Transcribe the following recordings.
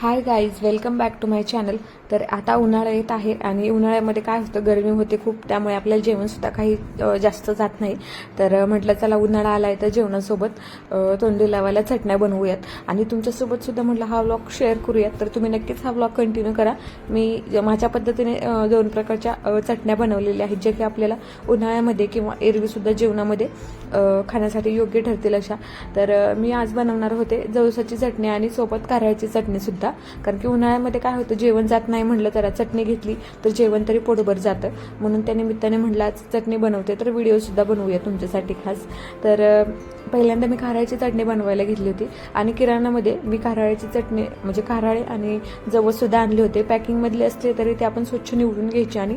Hi guys welcome back to my channel तर आता उन्हाळा येत आहे आणि उन्हाळ्यामध्ये काय होतं गरमी होते खूप त्यामुळे आपल्याला जेवणसुद्धा काही जास्त जात नाही. तर म्हटलं चला उन्हाळा आला आहे तर जेवणासोबत तोंडी लावायला चटण्या बनवूयात. आणि तुमच्यासोबतसुद्धा म्हटलं हा व्लॉग शेअर करूयात. तर तुम्ही नक्कीच हा व्लॉग कंटिन्यू करा. मी माझ्या पद्धतीने दोन प्रकारच्या चटण्या बनवलेल्या आहेत जे की आपल्याला उन्हाळ्यामध्ये किंवा एरवीसुद्धा जेवणामध्ये खाण्यासाठी योग्य ठरतील अशा. तर मी आज बनवणार होते जवसाची चटणी आणि सोबत कारळ्याची चटणीसुद्धा सुद्धा कारण की उन्हाळ्यामध्ये काय होतं जेवण जात नाही म्हणलं तर चटणी घेतली तर जेवण तरी पोटभर जातं. म्हणून त्या निमित्ताने म्हणलं आज चटणी बनवते तर व्हिडिओसुद्धा बनवूया तुमच्यासाठी खास. तर पहिल्यांदा मी खाराळ्याची चटणी बनवायला घेतली होती आणि किराणामध्ये मी खाराळ्याची चटणी म्हणजे खाराळे आणि जवळसुद्धा आणले होते. पॅकिंगमधले असले तरी ते आपण स्वच्छ निवडून घ्यायचे आणि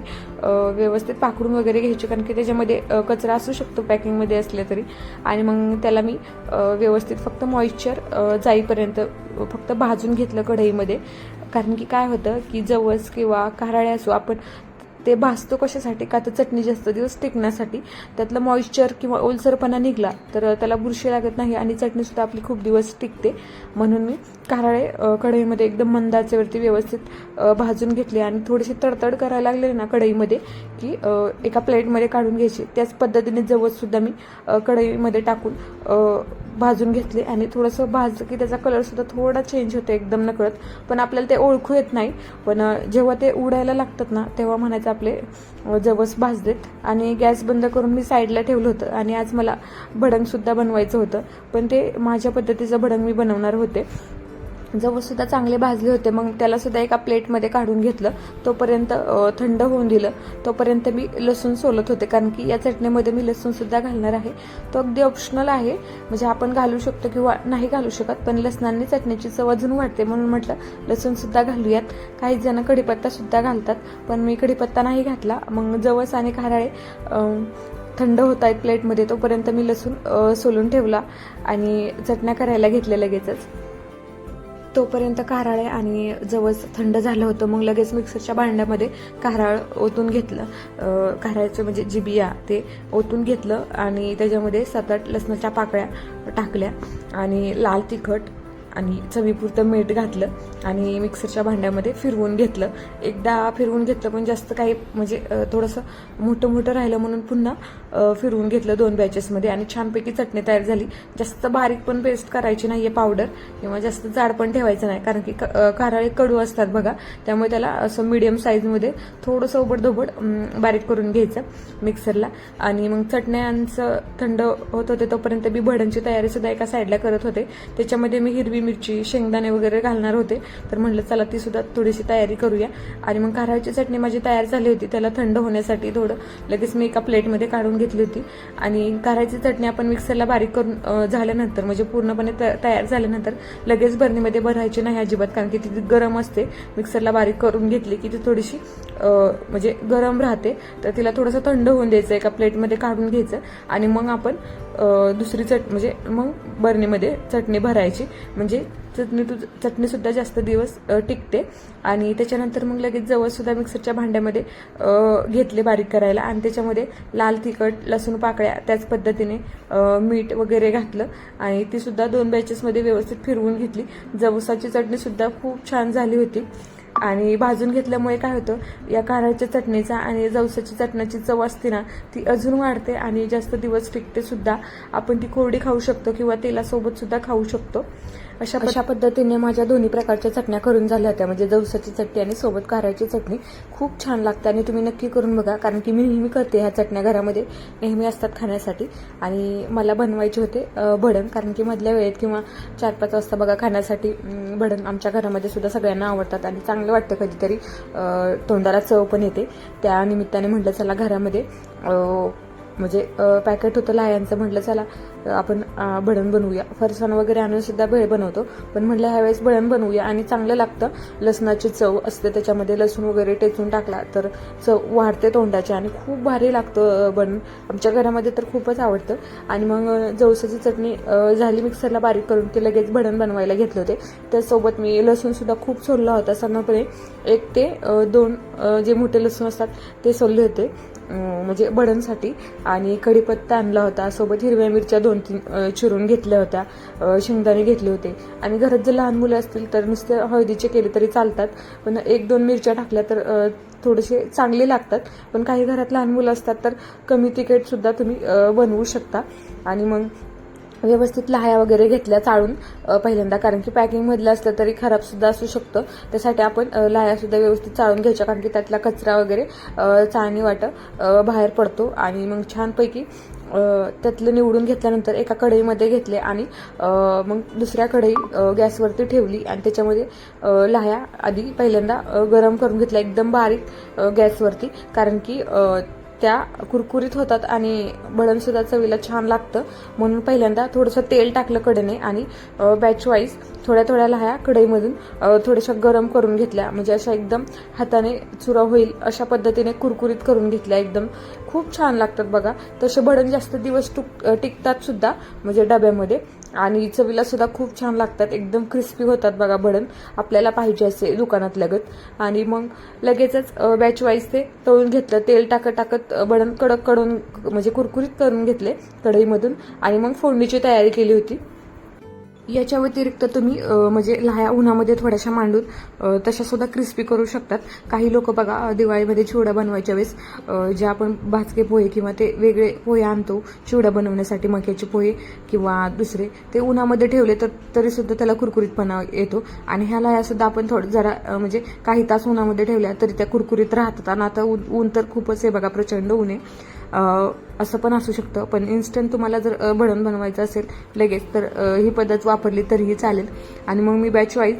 व्यवस्थित पाकडून वगैरे घ्यायचे. कारण की त्याच्यामध्ये कचरा असू शकतो पॅकिंगमध्ये असले तरी. आणि मग त्याला मी व्यवस्थित फक्त मॉइश्चर जाईपर्यंत फक्त भाजून घेतलं कढईमध्ये. कारण की काय होतं की जवस किंवा कारळे असो आपण ते भाजतो कशासाठी? का तर चटणी जास्त दिवस टिकण्यासाठी? त्यातलं मॉइश्चर किंवा ओलसरपणा निघला तर त्याला बुरशी लागत नाही आणि चटणीसुद्धा आपली खूप दिवस टिकते. म्हणून मी कारळे कढईमध्ये एकदम मंदाचेवरती व्यवस्थित भाजून घेतले आणि थोडीशी तडतड करायला लागले ना कढईमध्ये की एका प्लेटमध्ये काढून घ्यायची. त्याच पद्धतीने जवससुद्धा मी कढईमध्ये टाकून भाजून घेतले आणि थोडंसं भाजलं की त्याचा कलरसुद्धा थोडा चेंज होतो एकदम नकळत. पण आपल्याला ते ओळखू येत नाही. पण जेव्हा ते उडायला लागतात ना तेव्हा म्हणायचं आपले जवस भाजलेत. आणि गॅस बंद करून मी साईडला ठेवलं होतं आणि आज मला भडंगसुद्धा बनवायचं होतं. पण ते माझ्या पद्धतीचं भडंग मी बनवणार होते. जवसुद्धा चांगले भाजले होते मग त्याला सुद्धा एका प्लेटमध्ये काढून घेतलं. तोपर्यंत थंड होऊन दिलं. तोपर्यंत मी लसूण सोलत होते कारण की या चटणीमध्ये मी लसूणसुद्धा घालणार आहे. तो अगदी ऑप्शनल आहे. म्हणजे आपण घालू शकतो किंवा नाही घालू शकत पण लसणाने चटणीची चव अजून वाढते. म्हणून म्हटलं लसूणसुद्धा घालूयात. काही जण कढीपत्तासुद्धा घालतात पण मी कढीपत्ता नाही घातला. मग जवस आणि खाराळे थंड होत आहेत प्लेटमध्ये. तोपर्यंत मी लसूण सोलून ठेवला आणि चटण्या करायला घेतल्या लगेचच. तोपर्यंत कारळे आणि जवळच थंड झालं होतं. मग लगेच मिक्सरच्या भांड्यामध्ये कारळ ओतून घेतलं. कारळ्याचं म्हणजे जी बिया ते ओतून घेतलं आणि त्याच्यामध्ये सात आठ लसणाच्या पाकळ्या टाकल्या आणि लाल तिखट आणि चवीपुरतं मीठ घातलं आणि मिक्सरच्या भांड्यामध्ये फिरवून घेतलं. एकदा फिरवून घेतलं पण जास्त काही म्हणजे थोडंसं मोठं मोठं राहिलं म्हणून पुन्हा फिरवून घेतलं दोन बॅचेसमध्ये आणि छानपैकी चटणी तयार झाली. जास्त बारीक पण पेस्ट करायची नाही आहे पावडर किंवा जास्त जाड पण ठेवायचं नाही कारण की क- कारळे कडू असतात बघा. त्यामुळे त्याला असं मिडियम साईजमध्ये थोडंसं ओबडधोबड बारीक करून घ्यायचं मिक्सरला आणि मग चटण्यांचं थंड होत होते तोपर्यंत मी भडणची तयारीसुद्धा एका साईडला करत होते. त्याच्यामध्ये मी हिरवी मिरची शेंगदाणे वगैरे घालणार होते. तर म्हटलं चला ती सुद्धा थोडीशी तयारी करूया. आणि मग कारळाची चटणी माझी तयार झाली होती. त्याला थंड होण्यासाठी थोडं लगेच मी एका प्लेटमध्ये काढून घेतली होती. आणि कारळाची चटणी आपण मिक्सरला बारीक करून झाल्यानंतर म्हणजे पूर्णपणे त- तयार झाल्यानंतर लगेच बरणीमध्ये भरायची नाही अजिबात कारण की ती गरम असते. मिक्सरला बारीक करून घेतली की ती थोडीशी म्हणजे गरम राहते तर तिला थोडंसं थंड होऊन द्यायचं एका प्लेटमध्ये काढून घ्यायचं आणि मग आपण दुसरी चट म्हणजे मग बरणीमध्ये चटणी भरायची. म्हणजे चटणी तु चटणीसुद्धा जास्त दिवस टिकते आणि त्याच्यानंतर मग लगेच जवळसुद्धा मिक्सरच्या भांड्यामध्ये घेतले बारीक करायला आणि त्याच्यामध्ये लाल तिखट लसूण पाकळ्या त्याच पद्धतीने मीठ वगैरे घातलं आणि ती सुद्धा दोन बॅचेसमध्ये व्यवस्थित फिरवून घेतली. जवसाची चटणीसुद्धा खूप छान झाली होती. आणि भाजून घेतल्यामुळे काय होतं या कारळ्याच्या चटणीचा आणि जवसाची चटण्याची चव असते ना ती अजून वाढते आणि जास्त दिवस टिकते सुद्धा आपण ती कोरडी खाऊ शकतो किंवा तेलासोबत सुद्धा खाऊ शकतो. अशा अशा पद्धतीने माझ्या दोन्ही प्रकारच्या चटण्या करून झाल्या होत्या. म्हणजे जवसाची चटणी आणि सोबत कारळची चटणी. खूप छान लागते आणि तुम्ही नक्की करून बघा कारण की मी नेहमी करते ह्या चटण्या घरामध्ये. नेहमी असतात खाण्यासाठी. आणि मला बनवायचे होते अ, भडंग कारण की मधल्या वेळेत किंवा चार पाच वाजता बघा खाण्यासाठी अं, भडंग आमच्या घरामध्ये सुद्धा सगळ्यांना आवडतात. आणि चांगलं वाटतं कधीतरी तोंडाला चव पण येते. त्या निमित्ताने म्हटलं चला घरामध्ये म्हणजे पॅकेट होतं लायांचं म्हटलं चला आपण भडण बनवूया. फरसाण वगैरे आणून सुद्धा भेळ बनवतो. पण म्हटलं ह्यावेळेस भळण बनवूया आणि चांगलं लागतं. लसणाची चव असते त्याच्यामध्ये लसूण वगैरे टेचून टाकला तर चव वाढते तोंडाची आणि खूप भारी लागतं अ, बन आमच्या घरामध्ये तर खूपच आवडतं. आणि मग जवसाची चटणी झाली मिक्सरला बारीक करून ते लगेच भडण बनवायला घेतले होते. त्यासोबत मी लसूणसुद्धा खूप सोलला होता. साधारणपणे एक ते दोन जे मोठे लसूण असतात ते सोलले होते. म्हणजे बडनसाठी. आणि कढीपत्ता आणला होता. सोबत हिरव्या मिरच्या दोन तीन चिरून घेतल्या होत्या. शेंगदाणे घेतले होते. आणि घरात जर लहान मुलं असतील तर नुसते हळदीचे केले तरी चालतात. पण एक दोन मिरच्या टाकल्या तर थोडेसे चांगले लागतात. पण काही घरात लहान मुलं असतात तर कमी तिखटसुद्धा तुम्ही बनवू शकता. आणि मग व्यवस्थित लहाया वगैरे घेतल्या चाळून पहिल्यांदा. कारण की पॅकिंगमधलं असलं तरी खराबसुद्धा असू शकतं. त्यासाठी आपण लाह्यासुद्धा व्यवस्थित चाळून घ्यायच्या. कारण की त्यातला कचरा वगैरे चाळणी वाटं बाहेर पडतो. आणि मग छानपैकी त्यातलं निवडून घेतल्यानंतर एका कढईमध्ये घेतले आणि मग दुसऱ्या कढई गॅसवरती ठेवली. आणि त्याच्यामध्ये लाह्या आधी पहिल्यांदा गरम करून घेतल्या. एकदम बारीक गॅसवरती. कारण की त्या कुरकुरीत होतात आणि भळणसुद्धा चवीला छान लागतं. म्हणून पहिल्यांदा थोडंसं तेल टाकलं कडेने आणि बॅच वाईज थोड्या थोड्या लाह्या कढईमधून थोड्याशा गरम करून घेतल्या. म्हणजे अशा एकदम हाताने चुरा होईल अशा पद्धतीने कुरकुरीत करून घेतल्या. एकदम खूप छान लागतात बघा. तसे भडण जास्त दिवस टुक टिकतात सुद्धा म्हणजे डब्यामध्ये. आणि चवीला सुद्धा खूप छान लागतात. एकदम क्रिस्पी होतात बघा भडण. आपल्याला पाहिजे असे दुकानात लगत आणि मग लगेचच बॅच वाईज ते तळून घेतलं. तेल टाकत टाकत अ, भडण कडककडून म्हणजे कुरकुरीत करून घेतले कढईमधून आणि मग फोडणीची तयारी केली होती. याच्या व्यतिरिक्त तुम्ही म्हणजे लहाया उन्हामध्ये थोड्याशा मांडून तशासुद्धा तशा सुद्धा क्रिस्पी करू शकतात. काही लोक बघा दिवाळीमध्ये चिवडा बनवायच्या वेळेस जे आपण भाजके पोहे किंवा ते वेगळे पोहे आणतो चिवडा बनवण्यासाठी मक्याचे पोहे किंवा दुसरे ते उन्हामध्ये ठेवले तर तरीसुद्धा त्याला कुरकुरीतपणा येतो. आणि ह्या लाह्यासुद्धा आपण थोडं जरा म्हणजे काही तास उन्हामध्ये ठेवल्या तरी त्या कुरकुरीत राहतात. आणि आता ऊन ऊन तर खूपच आहे बघा प्रचंड ऊन आहे. असं पण असू शकतं. पण इन्स्टंट तुम्हाला जर अ, भडण बनवायचं असेल लगेच तर ही पद्धत वापरली तरीही चालेल. आणि मग मी बॅच वाईज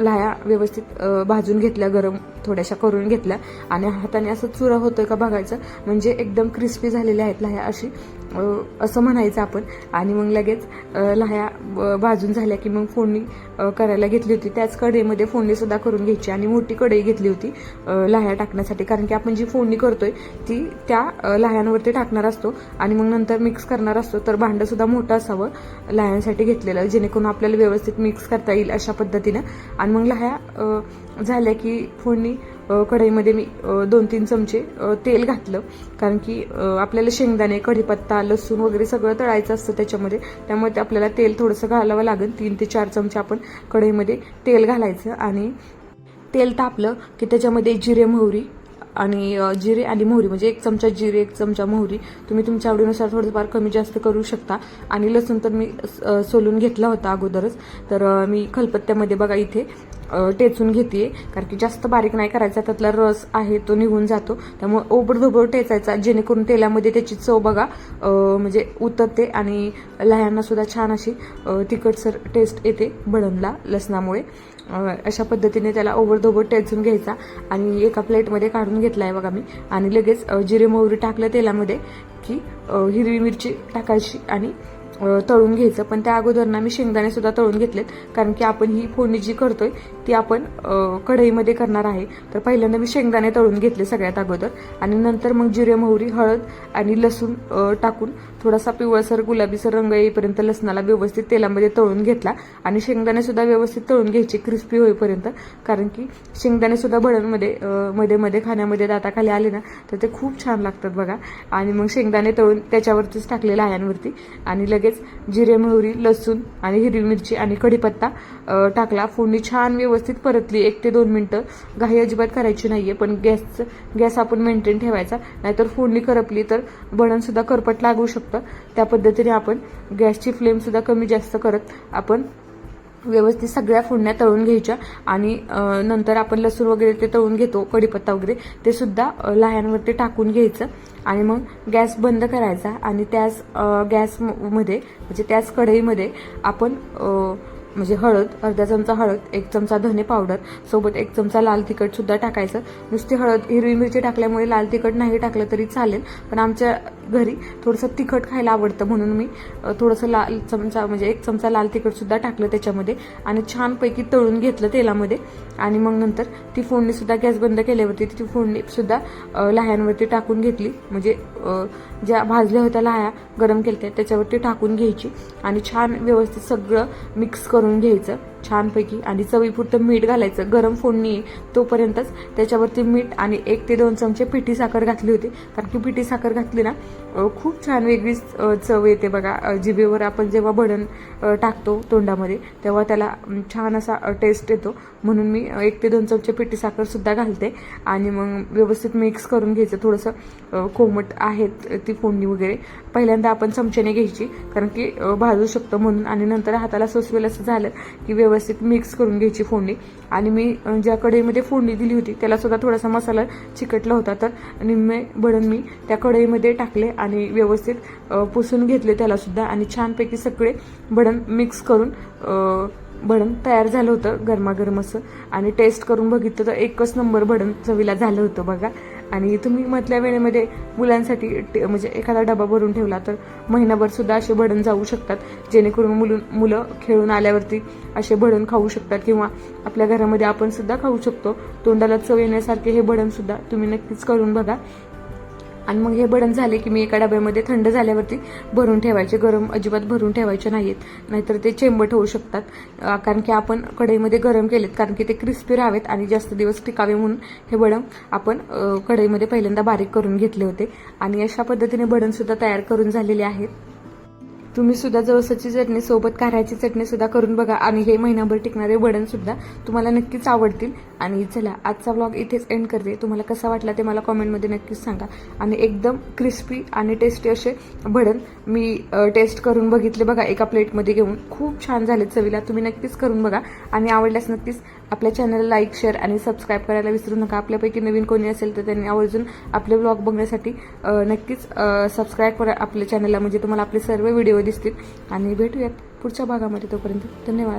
लाह्या व्यवस्थित भाजून घेतल्या गरम थोड्याशा करून घेतल्या. आणि हाताने असं चुरा होतोय का बघायचं. म्हणजे एकदम क्रिस्पी झालेल्या आहेत लाह्या अशी. असं म्हणायचं आपण. आणि मग लगेच लह्या लाह्या भाजून झाल्या की मग फोडणी करायला घेतली होती. त्याच कढईमध्ये फोडणीसुद्धा करून घ्यायची आणि मोठी कढई घेतली होती लह्या लाह्या टाकण्यासाठी. कारण की आपण जी फोडणी करतोय ती त्या लह्यांवरती लाह्यांवरती टाकणार असतो आणि मग नंतर मिक्स करणार असतो. तर भांडंसुद्धा मोठं असावं लाह्यांसाठी घेतलेलं जेणेकरून आपल्याला व्यवस्थित मिक्स करता येईल अशा पद्धतीनं. आणि मग लाह्या झाल्या की फोडणी कढईमध्ये मी दोन तीन चमचे तेल घातलं. कारण की आपल्याला शेंगदाणे कढीपत्ता लसूण वगैरे सगळं तळायचं असतं त्याच्यामध्ये. त्यामुळे ते आपल्याला तेल थोडंसं घालावं लागेल. तीन ते चार चमचे आपण कढईमध्ये तेल घालायचं आणि तेल तापलं की त्याच्यामध्ये जिरे मोहरी आणि जिरे आणि मोहरी म्हणजे एक चमचा जिरे एक चमचा मोहरी तुम्ही तुमच्या आवडीनुसार थोडंफार कमी जास्त करू शकता. आणि लसूण तर मी सोलून घेतला होता अगोदरच. तर मी खलपत्त्यामध्ये बघा इथे टेचून घेते कारण की जास्त बारीक नाही करायचा त्यातला रस आहे तो निघून जातो. त्यामुळे ओबडधोबड टेचायचा जेणेकरून तेलामध्ये त्याची चव बघा म्हणजे उतरते आणि लह्यांना सुद्धा छान अशी तिखटसर टेस्ट येते भडणला लसणामुळे. अशा पद्धतीने त्याला ओबडधोबड टेचून घ्यायचा आणि एका प्लेटमध्ये काढून घेतला आहे बघा मी. आणि लगेच जिरे मोहरी टाकलं तेलामध्ये की हिरवी मिरची टाकायची आणि तळून घ्यायचं. पण त्या अगोदर ना मी शेंगदाणे सुद्धा तळून घेतलेत. कारण की आपण ही फोडणी जी करतोय ती आपण कढईमध्ये करणार आहे. तर पहिल्यांदा मी शेंगदाणे तळून घेतले सगळ्यात अगोदर. आणि नंतर मग जिरे मोहरी हळद आणि लसूण टाकून थोडासा पिवळसर गुलाबीसर रंग येईपर्यंत लसणाला व्यवस्थित तेलामध्ये तळून घेतला. आणि शेंगदाणे सुद्धा व्यवस्थित तळून घ्यायचे क्रिस्पी होईपर्यंत. कारण की शेंगदाणे सुद्धा भडणमध्ये मध्ये मध्ये खाण्यामध्ये दाताखाली आले ना तर ते खूप छान लागतात बघा. आणि मग शेंगदाणे तळून त्याच्यावरतीच टाकले लाह्यांवरती आणि लगेच जिरे मोहरी लसूण आणि हिरवी मिरची आणि कढीपत्ता टाकला. फोडणी छान व्यवस्थित परतली. एक ते दोन मिनटं घाई अजिबात करायची नाही आहे पण गॅसचं गॅस आपण मेंटेन ठेवायचा. नाहीतर फोडणी करपली तर भडणसुद्धा करपट लागू शकतं. त्या पद्धतीने आपण गॅसची फ्लेमसुद्धा कमी जास्त करत आपण व्यवस्थित सगळ्या फोडण्या तळून घ्यायच्या आणि नंतर आपण लसूण वगैरे ते तळून घेतो कढीपत्ता वगैरे ते सुद्धा अ, लाह्यांवरती टाकून घ्यायचं. आणि मग गॅस बंद करायचा आणि त्याच गॅसमध्ये म्हणजे त्याच कढईमध्ये आपण म्हणजे हळद अर्धा चमचा हळद एक चमचा धने पावडर सोबत एक चमचा लाल तिखट सुद्धा टाकायचं. नुसती हळद हिरवी मिरची टाकल्यामुळे लाल तिखट नाही टाकलं तरी चालेल. पण आमच्या घरी थोडंसं तिखट खायला आवडतं म्हणून मी थोडंसं लाल चमचा म्हणजे एक चमचा लाल तिखटसुद्धा टाकलं त्याच्यामध्ये आणि छानपैकी तळून घेतलं तेलामध्ये आणि मग नंतर ती फोडणीसुद्धा गॅस बंद केल्यावरती ती फोडणीसुद्धा लाह्यांवरती टाकून घेतली. म्हणजे ज्या भाजल्या होत्या लाह्या गरम केल्या त्याच्यावरती टाकून घ्यायची आणि छान व्यवस्थित सगळं मिक्स करून घ्यायचं. छानपैकी. आणि चवीपुरतं मीठ घालायचं. गरम फोडणी आहे तोपर्यंतच त्याच्यावरती मीठ आणि एक ते दोन चमचे पिठी साखर घातली होती. कारण की पिठी साखर घातली ना खूप छान वेगळीच चव येते बघा. जिभेवर आपण जेव्हा भडण टाकतो तोंडामध्ये तेव्हा त्याला छान असा टेस्ट येतो. म्हणून मी एक ते दोन चमचे पिठी साखरसुद्धा घालते. आणि मग व्यवस्थित मिक्स करून घ्यायचं. थोडंसं कोमट आहेत ती फोडणी वगैरे. पहिल्यांदा आपण चमच्याने घ्यायची. कारण की भाजू शकतो म्हणून. आणि नंतर हाताला सोसवेल असं झालं की व्यवस्थित मिक्स करून घ्यायची फोडणी. आणि मी ज्या कढईमध्ये फोडणी दिली होती त्याला सुद्धा थोडासा मसाला चिकटला होता. तर निम्मे भडण मी त्या कढईमध्ये टाकले. आणि व्यवस्थित पुसून घेतले त्याला सुद्धा. आणि छानपैकी सगळे भडण मिक्स करून भडण तयार झालं होतं गरमागरम असं. आणि टेस्ट करून बघितलं तर एकच नंबर भडण चवीला झालं होतं बघा. आणि तुम्ही मधल्या वेळेमध्ये मुलांसाठी टे- म्हणजे एखादा डबा भरून ठेवला तर महिनाभर सुद्धा असे भडण जाऊ शकतात. जेणेकरून मुलं मुलं खेळून आल्यावरती असे भडण खाऊ शकतात किंवा आपल्या घरामध्ये आपण सुद्धा खाऊ शकतो. तोंडाला चव येण्यासारखे हे भडण सुद्धा तुम्ही नक्कीच करून बघा. आणि मग हे भडण झाले की मी एका डब्यामध्ये थंड झाल्यावरती भरून ठेवायचे गरम अजिबात भरून ठेवायचे नाहीत नाहीतर ते चेंबट होऊ शकतात. कारण की आपण कढईमध्ये गरम केलेत कारण की ते क्रिस्पी राहावेत आणि जास्त दिवस टिकावे म्हणून हे बडण आपण कढईमध्ये पहिल्यांदा बारीक करून घेतले होते. आणि अशा पद्धतीने बडणसुद्धा तयार करून झालेले आहेत. तुम्ही सुद्धा जवसाची चटणी सोबत कारळ्याची चटणी सुद्धा करून बघा. आणि हे महिनाभर टिकणारे वडण सुद्धा तुम्हाला नक्कीच आवडतील. आणि चला आजचा व्लॉग इथेच एंड करते. तुम्हाला कसा वाटला ते मला कॉमेंटमध्ये नक्कीच सांगा. आणि एकदम क्रिस्पी आणि टेस्टी असे भडण मी टेस्ट करून बघितले बघा एका प्लेटमध्ये घेऊन. खूप छान झाले चवीला. तुम्ही नक्कीच करून बघा. आणि आवडल्यास नक्कीच आपल्या चॅनलला लाईक शेअर आणि सबस्क्राईब करायला विसरू नका. आपल्यापैकी नवीन कोणी असेल तर त्यांनी आवर्जून आपले ब्लॉग बघण्यासाठी नक्कीच सबस्क्राईब करा आपल्या चॅनलला म्हणजे तुम्हाला आपले सर्व व्हिडिओ दिसतील. आणि भेटूयात पुढच्या भागामध्ये तोपर्यंत. धन्यवाद.